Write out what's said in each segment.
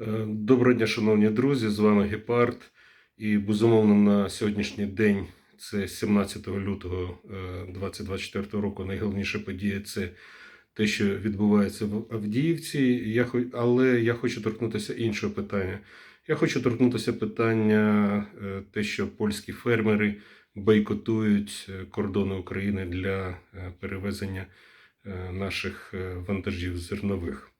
Е, Доброго дня, шановні друзі! З вами Гепард. І безумовно на сьогоднішній день, це 17 лютого е, 2024 року, найголовніша подія це те, що відбувається в Авдіївці. Я, але я хочу торкнутися іншого питання. Я хочу торкнутися питання е, те, що польські фермери бойкотують е, кордони України для е, перевезення е, наших е, вантажів зернових.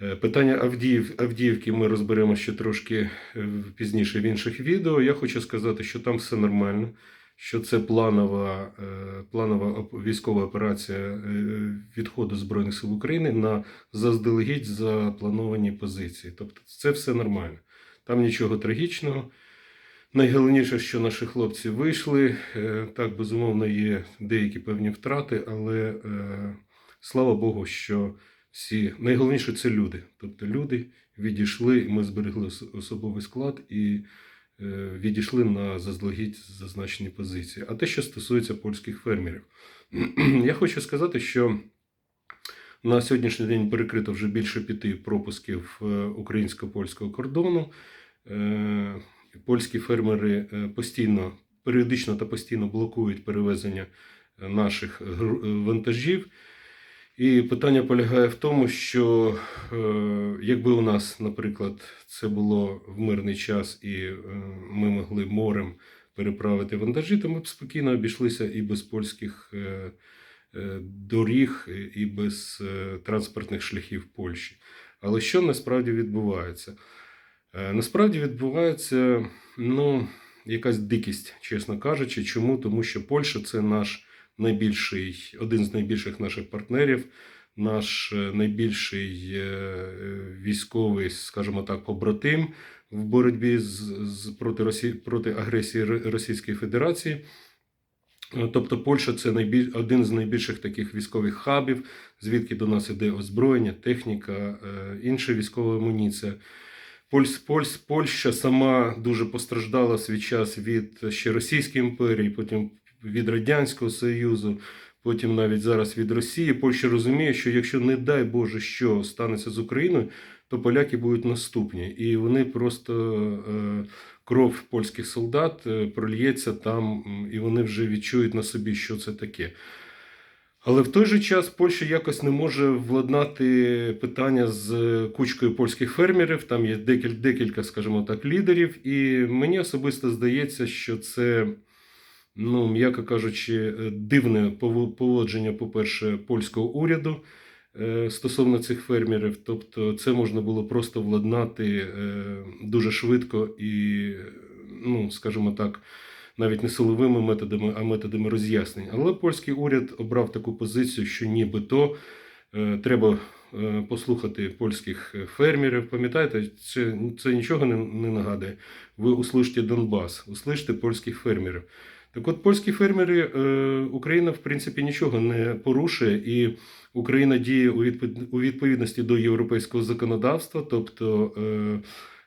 Е, Питання Авдіїв, Авдіївки ми розберемо ще трошки е, пізніше в інших відео. Я хочу сказати, що там все нормально, що це планова, е, планова військова операція відходу Збройних сил України на заздалегідь заплановані позиції. Тобто це все нормально. Там нічого трагічного. Найголовніше, що наші хлопці вийшли. Так, безумовно, є деякі певні втрати, але слава Богу, що всі найголовніше це люди. Тобто люди відійшли, ми зберегли особовий склад і е, відійшли на заздалегідь зазначені позиції. А те, що стосується польських фермерів, я хочу сказати, що на сьогоднішній день перекрито вже більше п'яти пропусків е, українсько-польського кордону. Е, Польські фермери постійно, періодично та постійно блокують перевезення наших вантажів. І питання полягає в тому, що е, якби у нас, наприклад, це було в мирний час, і е, ми могли морем переправити вантажі, то ми б спокійно обійшлися і без польських е, доріг, і без транспортних шляхів Польщі. Але що насправді відбувається? Насправді відбувається ну, якась дикість, чесно кажучи. Чому? Тому що Польща це наш найбільший, один з найбільших наших партнерів, наш е, найбільший е, військовий, скажімо так, побратим в боротьбі з, з проти, Росі, проти агресії Російської Федерації. Е, Тобто Польща це найбіль... один з найбільших таких військових хабів, звідки до нас іде озброєння, техніка, інша військова амуніція. Польс, Польс, Польща сама дуже постраждала свій час від ще Російської імперії, потім від Радянського Союзу, потім навіть зараз від Росії. Польща розуміє, що якщо не дай Боже, що станеться з Україною, то поляки будуть наступні, і вони просто е, кров польських солдат е, прольється там, і вони вже відчують на собі, що це таке. Але в той же час Польща якось не може владнати питання з кучкою польських фермерів. Там є декілька, скажімо так, лідерів. І мені особисто здається, що це, ну, м'яко кажучи, дивне пово- поводження, по-перше, польського уряду е, стосовно цих фермерів. Тобто, це можна було просто владнати е, дуже швидко і, ну, скажімо так, навіть не силовими методами, а методами роз'яснень. Але польський уряд обрав таку позицію, що нібито е, треба е, послухати польських фермерів. Пам'ятаєте, це, це нічого не, не нагадує. Ви услышите Донбас, услышите польських фермерів. Так от польські фермери, е, Україна в принципі нічого не порушує, і Україна діє у відповідності до європейського законодавства, тобто е,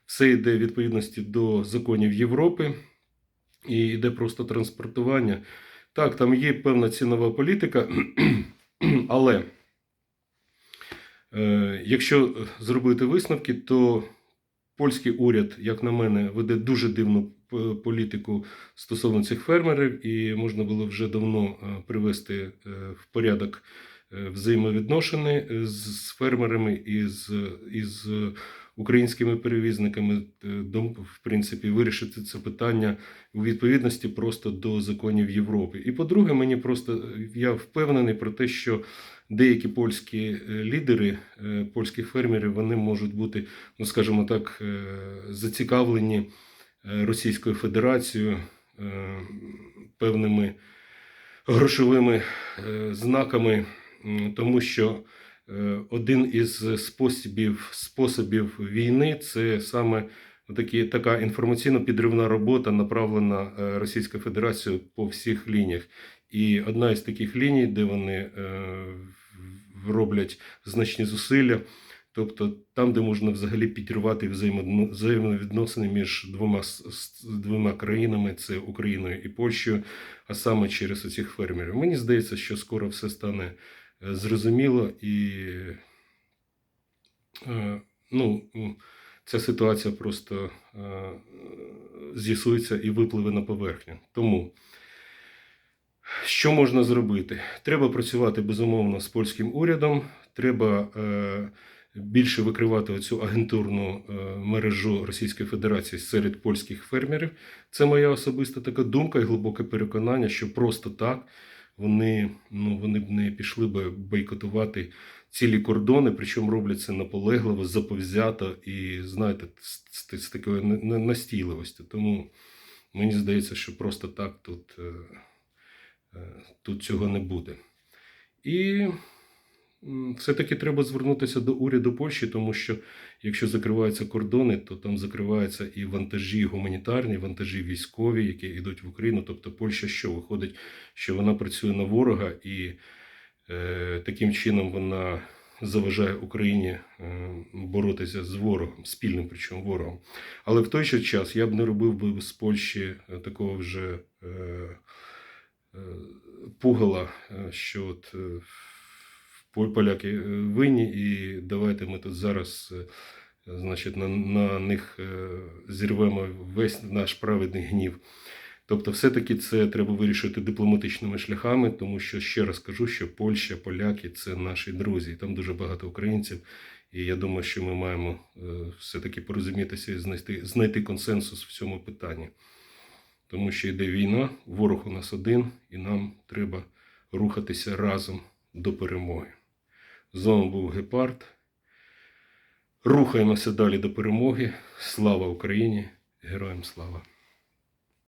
все йде в відповідності до законів Європи і йде просто транспортування. Так, там є певна цінова політика, але е, якщо зробити висновки, то польський уряд, як на мене, веде дуже дивну політику стосовно цих фермерів, і можна було вже давно е, привести е, в порядок е, взаємовідношення з фермерами і з, і з українськими перевізниками, е, в принципі, вирішити це питання у відповідності просто до законів Європи. І по-друге, мені просто я впевнений про те, що деякі польські е, лідери, е, польських фермерів, вони можуть бути, ну скажімо так, е, зацікавлені е, Російською Федерацією е, певними грошовими е, знаками, тому що е, один із способів, способів війни це саме такі, така інформаційно-підривна робота, направлена е, Російською Федерацією по всіх лініях. І одна із таких ліній, де вони е, роблять значні зусилля, тобто там, де можна взагалі підірвати взаємовідносини між двома, двома країнами, це Україною і Польщею, а саме через оцих фермерів. Мені здається, що скоро все стане зрозуміло і е, ну, ця ситуація просто е, з'ясується і випливе на поверхню. Тому що можна зробити? Треба працювати безумовно з польським урядом. Треба е, більше викривати оцю агентурну е, мережу Російської Федерації серед польських фермерів. Це моя особиста така думка і глибоке переконання, що просто так вони, ну, вони б не пішли би бойкотувати цілі кордони, причому роблять це наполегливо, заповзято і, знаєте, з, з, з такою на- на- Тому мені здається, що просто так тут, е, е, тут цього не буде. І все-таки треба звернутися до уряду Польщі, тому що якщо закриваються кордони, то там закриваються і вантажі гуманітарні, вантажі військові, які йдуть в Україну. Тобто Польща що виходить, що вона працює на ворога і е, таким чином вона заважає Україні е, боротися з ворогом, спільним причому ворогом. Але в той же час я б не робив би з Польщі е, такого вже е, е, пугала, е, що от е, поляки е, винні, і давайте ми тут зараз. е, Значить, на, на них е, зірвемо весь наш праведний гнів. Тобто, все-таки це треба вирішити дипломатичними шляхами, тому що ще раз кажу, що Польща, поляки це наші друзі, і там дуже багато українців. І я думаю, що ми маємо все-таки порозумітися і знайти, знайти консенсус в цьому питанні. Тому що йде війна, ворог у нас один, і нам треба рухатися разом до перемоги. Вами був Гепард. Рухаємося далі до перемоги. Слава Україні! Героям слава!